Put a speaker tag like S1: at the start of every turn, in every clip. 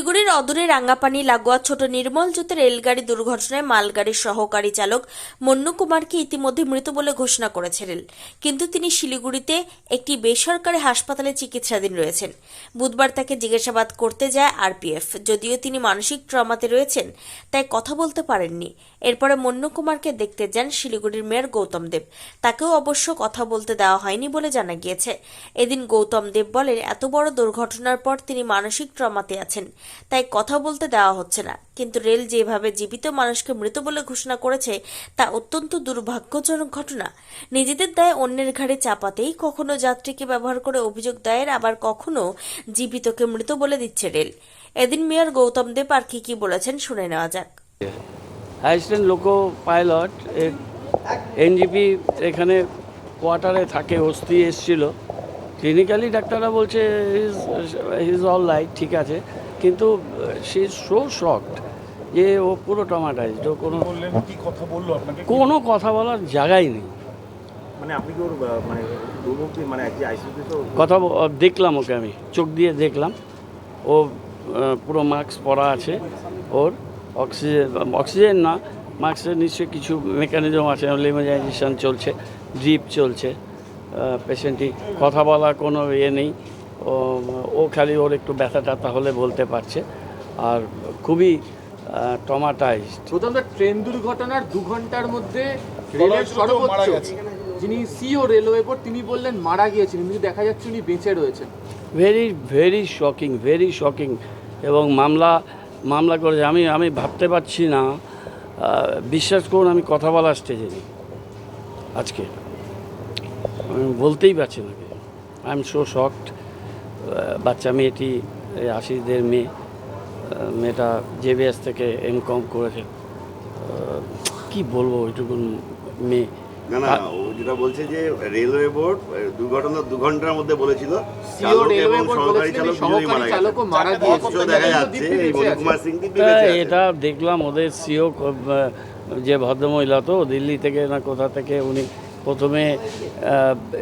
S1: শিলিগুড়ির অদূরে রাঙ্গাপানি, লাগোয়া, ছোট নির্মল জ্যোতি রেলগাড়ি দুর্ঘটনায় মালগাড়ির সহকারী চালক মন্নু কুমারকে ইতিমধ্যে মৃত বলে ঘোষণা করেছে রেল। কিন্তু তিনি শিলিগুড়িতে একটি বেসরকারি হাসপাতালে চিকিৎসাধীন রয়েছেন। বুধবার তাকে জিজ্ঞাসাবাদ করতে যায় আরপিএফ। যদিও তিনি মানসিক ট্রমাতে রয়েছেন, তাই কথা বলতে পারেননি। এরপরে মন্নু কুমারকে দেখতে যান শিলিগুড়ির মেয়র গৌতম দেব। তাকেও অবশ্য কথা বলতে দেওয়া হয়নি বলে জানা গিয়েছে। এদিন গৌতম দেব বলেন, এত বড় দুর্ঘটনার পর তিনি মানসিক ট্রমাতে আছেন। তাই কথা বলতে দেওয়া হচ্ছে না। কিন্তু রেল যেভাবে জীবিত মানুষকে মৃত বলে ঘোষণা করেছে, তা অত্যন্ত দুর্ভাগ্যজনক ঘটনা। নিজেদের দায় অন্যের ঘাড়ে চাপাতেই কখনো যাত্রীকে ব্যবহার করে অভিযোগ দায়ের, আবার কখনো জীবিতকে মৃত বলে দিচ্ছে রেল। এদিন মেয়র গৌতম দেব আর কি কি বলেছেন শুনে নেওয়া যাক।
S2: অ্যাসিস্ট্যান্ট লোকো পাইলট এনজিপি এখানে কোয়ার্টারে থাকে অস্থি এসছিল। ক্লিনিক্যালি ডাক্তাররা বলছে ইজ অল লাইট ঠিক আছে। কিন্তু সে সো শকড যে ও পুরো টমাটাইজড ও কোনো
S3: কথা বলল আপনাকে?
S2: কোনো কথা বলার জায়গাই নেই।
S4: মানে আপনি কি ওর মানে মানে
S2: কথা দেখলাম ওকে আমি চোখ দিয়ে দেখলাম। ও পুরো মাস্ক পরা আছে ওর অক্সিজেন অক্সিজেন না মাস্কের নিশ্চয়ই কিছু মেকানিজম আছে লিমাজাইজেশন চলছে ড্রিপ চলছে পেশেন্টটি কথা বলা কোনো ইয়ে নেই। ও ও খালি ওর একটু ব্যথা ট্যাথা হলে বলতে পারছে। আর খুবই টমাটাইজড
S5: প্রথমত ট্রেন দুর্ঘটনার দু ঘণ্টার মধ্যে রেলের সর্বোচ্চ। যিনি সিও রেলওয়ে বোর্ড তিনি বললেন মারা গিয়েছিলেন কিন্তু দেখা যাচ্ছে উনি বেঁচে রয়েছেন।
S2: Very very shocking very shocking এবং মামলা মামলা করেছে। আমি আমি ভাবতে পারছি না বিশ্বাস করুন আমি কথা বলার স্টেজে নেই আজকে। আমি বলতেই পারছি না। আই এম সো শকড বাচ্চা মেয়েটি এই আশিসদের মেয়ে মেয়েটা জেবিএস থেকে এম কম করেছে। কি বলব ওইটুকু মেয়ে?
S6: না না ও যেটা বলছে যে রেলওয়ে বোর্ড দুর্ঘটনা দু ঘণ্টার মধ্যে বলেছিল।
S2: এটা দেখলাম ওদের সিও যে ভদ্রমহিলা তো দিল্লি থেকে না কোথা থেকে উনি প্রথমে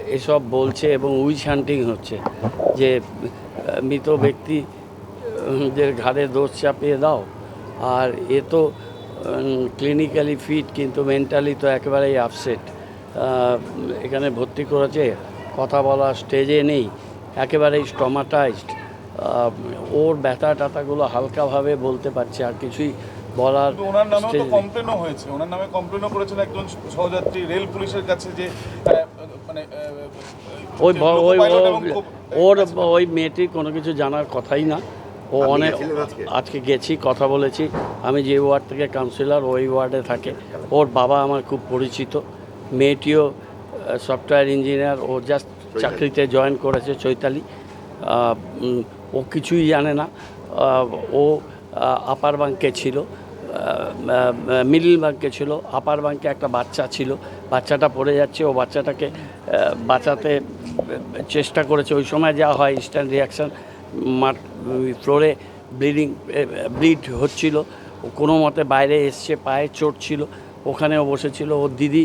S2: এসব বলছে এবং উইচ হান্টিং হচ্ছে যে মৃত ব্যক্তি উম, দের ঘাড়ে দোষ চাপিয়ে দাও। আর এ তো ক্লিনিক্যালি ফিট কিন্তু মেন্টালি তো একেবারেই আপসেট এখানে ভর্তি করেছে কথা বলা স্টেজে নেই একেবারেই স্টমাটাইজড ওর ব্যথা টাথাগুলো হালকাভাবে বলতে পারছে আর কিছুই বলার
S3: ওনার নামেও তো কমপ্লেনও হয়েছে। ওনার নামে কমপ্লেনও করেছেন একজন সহযাত্রী রেল পুলিশের কাছে যে মানে
S2: ওই ওই ওর ওই মেয়েটির কোনো কিছু জানার কথাই না। ও অনেক
S6: আজকে?
S2: গেছি কথা বলেছি। আমি যে ওয়ার্ড থেকে কাউন্সিলর ওই ওয়ার্ডে থাকে। ওর বাবা আমার খুব পরিচিত। মেয়েটিও সফটওয়্যার ইঞ্জিনিয়ার ও জাস্ট চাকরিতে জয়েন করেছে চৈতালি। ও কিছুই জানে না। ও আপার ব্যাংকে ছিল। মিডল ব্যাংকে ছিল আপার ব্যাংকে একটা বাচ্চা ছিল, বাচ্চাটা পড়ে যাচ্ছে, ও বাচ্চাটাকে বাঁচাতে চেষ্টা করেছে। ওই সময় যা হয় ইনস্ট্যান্ট রিয়াকশান মাঠ ফ্লোরে ব্লিডিং ব্লিড হচ্ছিল। কোনো মতে বাইরে এসছে, পায়ে চোট ছিল। ওখানেও বসেছিল। ওর দিদি,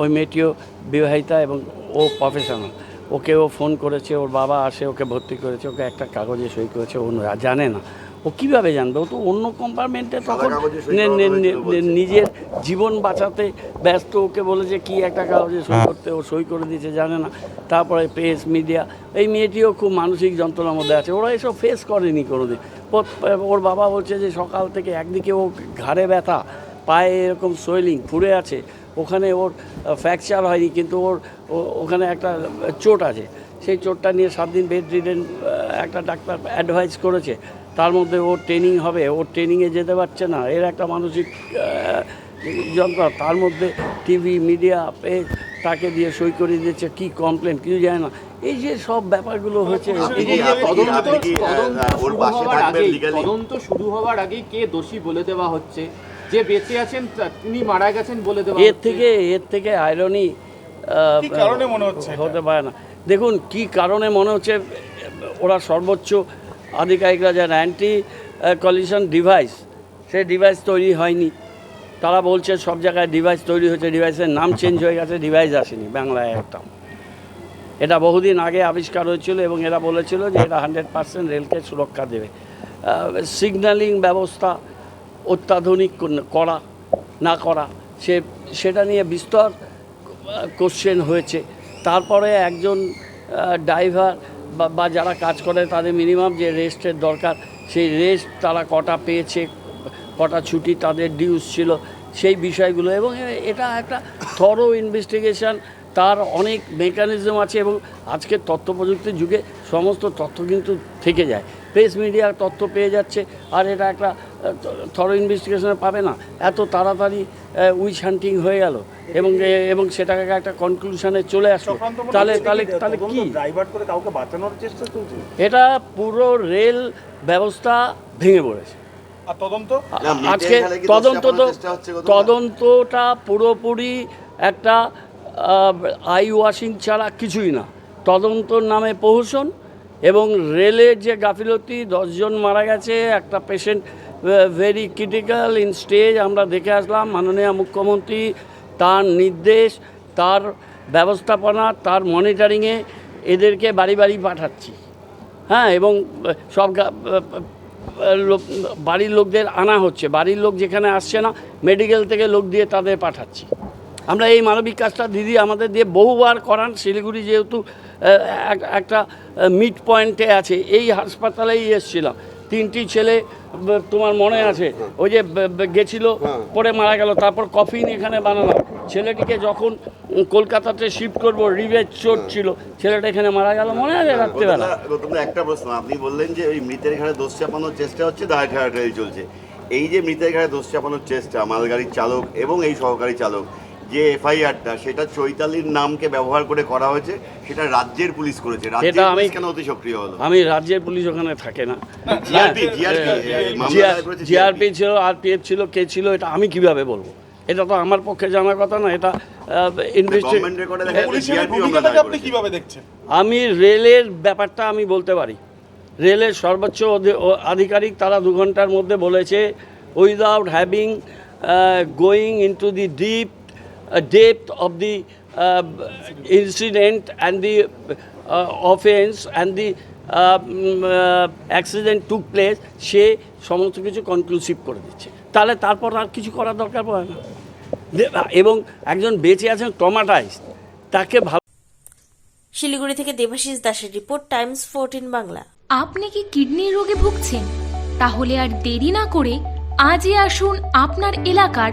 S2: ওই মেয়েটিও বিবাহিতা এবং ও প্রফেশনাল ওকে ও ফোন করেছে, ওর বাবা আসে, ওকে ভর্তি করেছে, ওকে একটা কাগজে সই করেছে, ও জানে না। ও কীভাবে জানবে? ও তো অন্য কম্পার্টমেন্টে তখন। নিজের জীবন বাঁচাতে ব্যস্ত ওকে বলেছে কি একটা কাগজে সই করতে ও সই করে দিয়েছে জানে না। তারপরে প্রেস মিডিয়া এই মেয়েটিও খুব মানসিক যন্ত্রণার মধ্যে আছে। ওরা এসব ফেস করেনি কোনোদিন। ও- ওর বাবা বলছে যে সকাল থেকে একদিকে ও ঘাড়ে ব্যথা পায়ে এরকম সোয়েলিং ফুরে আছে। ওখানে ওর ফ্র্যাকচার হয়নি কিন্তু ওর ও- ওখানে একটা চোট আছে। সেই চোটটা নিয়ে সাত দিন বেড রিডেন একটা ডাক্তার অ্যাডভাইস করেছে। তার মধ্যে ওর ট্রেনিং হবে ওর ট্রেনিংয়ে যেতে পারছে না। এর একটা মানসিক আহ, যন্ত্র তার মধ্যে টিভি মিডিয়া তাকে দিয়ে সই করে দিয়েছে কি কমপ্লেন কিছু যায় না। এই যে সব ব্যাপারগুলো
S6: কি-
S5: তদন্ত শুরু হওয়ার
S6: থাকবেন
S5: আগেই
S6: legally?
S5: তদন্ত শুরু হওয়ার আগেই কে দোষী বলে দেওয়া হচ্ছে? যে বেঁচে আছেন তিনি মারা গেছেন বলে দেওয়া
S2: এর থেকে এর থেকে আয়রনি
S3: কারণে মনে হচ্ছে?
S2: হতে পারে না। দেখুন কি কারণে মনে হচ্ছে ওরা সর্বোচ্চ আধিকারিকরা যারা অ্যান্টি কলিশন ডিভাইস সেই ডিভাইস তৈরি হয়নি। তারা বলছে সব জায়গায় ডিভাইস তৈরি হয়েছে ডিভাইসের নাম চেঞ্জ হয়ে গেছে ডিভাইস আসেনি, বাংলায় একটা। এটা বহুদিন আগে আবিষ্কার হয়েছিল এবং এরা বলেছিল যে এটা হান্ড্রেড পার্সেন্ট রেলকে সুরক্ষা দেবে। সিগন্যালিং ব্যবস্থা অত্যাধুনিক করা না করা, সে, সেটা নিয়ে বিস্তর কোশ্চেন হয়েছে। তারপরে একজন ড্রাইভার বা যারা কাজ করে তাদের মিনিমাম যে রেস্টের দরকার, সেই রেস্ট তারা কটা পেয়েছে, কটা ছুটি তাদের ডিউস ছিল, সেই বিষয়গুলো এবং এটা একটা থরো ইনভেস্টিগেশন তার অনেক মেকানিজম আছে এবং আজকের তথ্য প্রযুক্তির যুগে সমস্ত তথ্য কিন্তু থেকে যায়। প্রেস মিডিয়ার তথ্য পেয়ে যাচ্ছে আর এটা একটা থরো ইনভেস্টিগেশনে পাবে না। এত তাড়াতাড়ি উইচ হান্টিং হয়ে গেল এবং এবং সেটাকে একটা কনক্লুশনে চলে আসলো। তাহলে তাহলে তাহলে কি?
S4: করে কাউকে বাঁচানোর চেষ্টা চলছে?
S2: এটা পুরো রেল ব্যবস্থা ভেঙে পড়েছে।
S3: আর তদন্ত?
S2: আজকে তদন্ত তো? তদন্তটা পুরোপুরি একটা আই ওয়াশিং ছাড়া কিছুই না। তদন্তর নামে প্রহসন এবং রেলের যে গাফিলতি, দশজন মারা গেছে, একটা patient very critical in stage আমরা দেখে আসলাম, মাননীয় মুখ্যমন্ত্রী তার নির্দেশ, তার ব্যবস্থাপনা, তার মনিটরিংয়ে এদেরকে বাড়ি বাড়ি পাঠাচ্ছি। হ্যাঁ এবং সব বাড়ির লোকদের আনা হচ্ছে। বাড়ির লোক যেখানে আসছে না মেডিকেল থেকে লোক দিয়ে তাদের পাঠাচ্ছি। আমরা এই মানবিক কাজটা দিদি আমাদের দিয়ে বহুবার করান শিলিগুড়ি যেহেতু এক- একটা মিড পয়েন্টে আছে এই হাসপাতালেই এসেছিলাম। তিনটি ছেলে তোমার মনে আছে? ওই যে গেছিল পরে মারা গেল তারপর কফিন এখানে বানানো ছেলেটিকে যখন কলকাতাতে শিফট করব রিভেজ চোট ছিল ছেলেটা এখানে মারা গেল মনে আছে রাত্রেবেলা?
S6: গৌতমদা, গৌতমদা, একটা প্রশ্ন আপনি বললেন যে ওই মৃতের ঘাড়ে দোষ চাপানোর চেষ্টা হচ্ছে দায়ের ঘাড়ে ট্রেল চলছে। এই যে মৃতের ঘাড়ে দোষ চাপানোর চেষ্টা মালগাড়ির চালক এবং এই সহকারী চালক যে এফআইআরটা সেটা চৈতালির নামকে ব্যবহার করে করা হয়েছে সেটা রাজ্যের পুলিশ করেছে।
S2: এটা আমি-
S6: কেন অতি সক্রিয় হলো?
S2: আমি রাজ্যের পুলিশ ওখানে থাকে না।
S6: জিআরপি জিআরপি মামলা দায়ের করেছে
S2: জিআরপি। ছিল আরপিএফ ছিল কে ছিল এটা আমি কীভাবে বলব? এটা তো আমার পক্ষে জানার কথা না এটা
S3: দেখছেন?
S2: আমি রেলের ব্যাপারটা আমি বলতে পারি। রেলের সর্বোচ্চ আধিকারিক তারা দু ঘণ্টার মধ্যে বলেছে without having going into the deep depth of the incident and the offence and the accident took place সে সমস্ত কিছু কনক্লুসিভ করে দিচ্ছে। তাহলে তারপর আর কিছু করার দরকার পড়ে না। এবং একজন বেঁচে আছেন টমাটাইজ তাকে ভালো
S1: শিলিগুড়ি থেকে দেবাশিস দাসের রিপোর্ট টাইমস ফোরটিন বাংলা।
S7: আপনি কি কিডনির রোগে ভুগছেন? তাহলে আর দেরি না করে আজই আসুন আপনার এলাকার